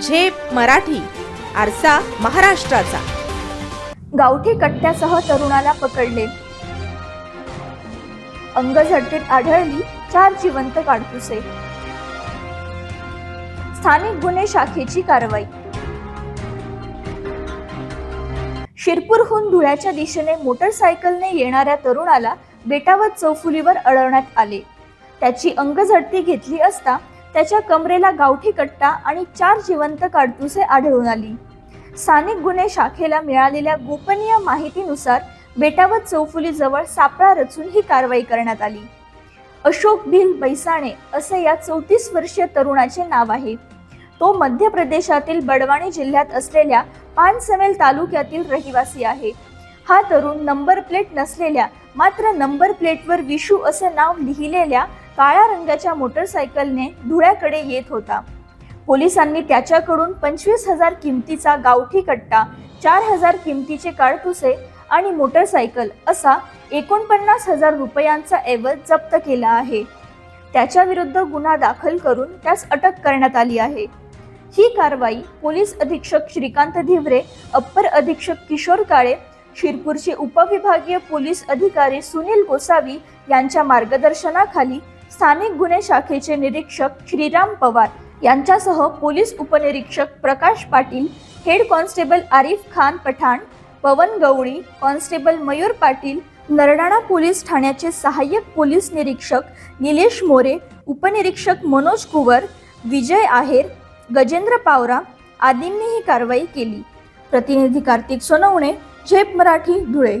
झेप मराठी आरसा महाराष्ट्राचा. गावठी कट्ट्यासह तरुणाला पकडले. अंगझडतीत आढळली चार जिवंत काडतुसे स्थानिक गुन्हे शाखेची कारवाई. शिरपूरहून धुळ्याच्या दिशेने मोटरसायकलने येणाऱ्या तरुणाला बेटावत चौफुलीवर अडवण्यात आले. त्याची अंगझडती घेतली असता त्याच्या कमरेला गावठी कट्टा आणि चार जिवंत काडतुसे आढळून आली. स्थानिक गुन्हे शाखेला मिळालेल्या गोपनीय माहितीनुसार बेटावत चौफुली जवळ सापळा रचून ही कारवाई करण्यात आली. अशोक भिल बैसाणे असे या चौतीस वर्षीय तरुणाचे नाव आहे. तो मध्य प्रदेशातील बडवाणी जिल्ह्यात असलेल्या पानसमेल तालुक्यातील रहिवासी आहे. हा तरुण नंबर प्लेट नसलेल्या मात्र नंबर प्लेटवर विशू असे नाव लिहिलेल्या काळ्या रंगाच्या मोटरसायकलने धुळ्याकडे येत होता. पोलिसांनी त्याच्याकडून पंचवीस हजार किमतीचा गावठी कट्टा चार हजार किमतीचे काळतुसे आणि मोटरसायकल असा एकोणपन्नास हजार रुपयांचा ऐवज जप्त केला आहे. त्याच्या विरुद्ध गुन्हा दाखल करून त्यास अटक करण्यात आली आहे. ही कारवाई पोलीस अधीक्षक श्रीकांत धिवरे अप्पर अधीक्षक किशोर काळे शिरपूरचे उपविभागीय पोलीस अधिकारी सुनील गोसावी यांच्या मार्गदर्शनाखाली स्थानिक गुन्हे शाखेचे निरीक्षक श्रीराम पवार यांच्यासह पोलीस उपनिरीक्षक Prakash Patil head constable Arif Khan Pathan Pawan Gawali constable Mayur Patil Nardana police ठाण्याचे सहाय्यक पोलीस निरीक्षक निलेश मोरे उपनिरीक्षक मनोज कुवर विजय आहेर गजेंद्र पावरा आदींनी ही कारवाई केली. प्रतिनिधी कार्तिक सोनवणे झेप मराठी धुळे.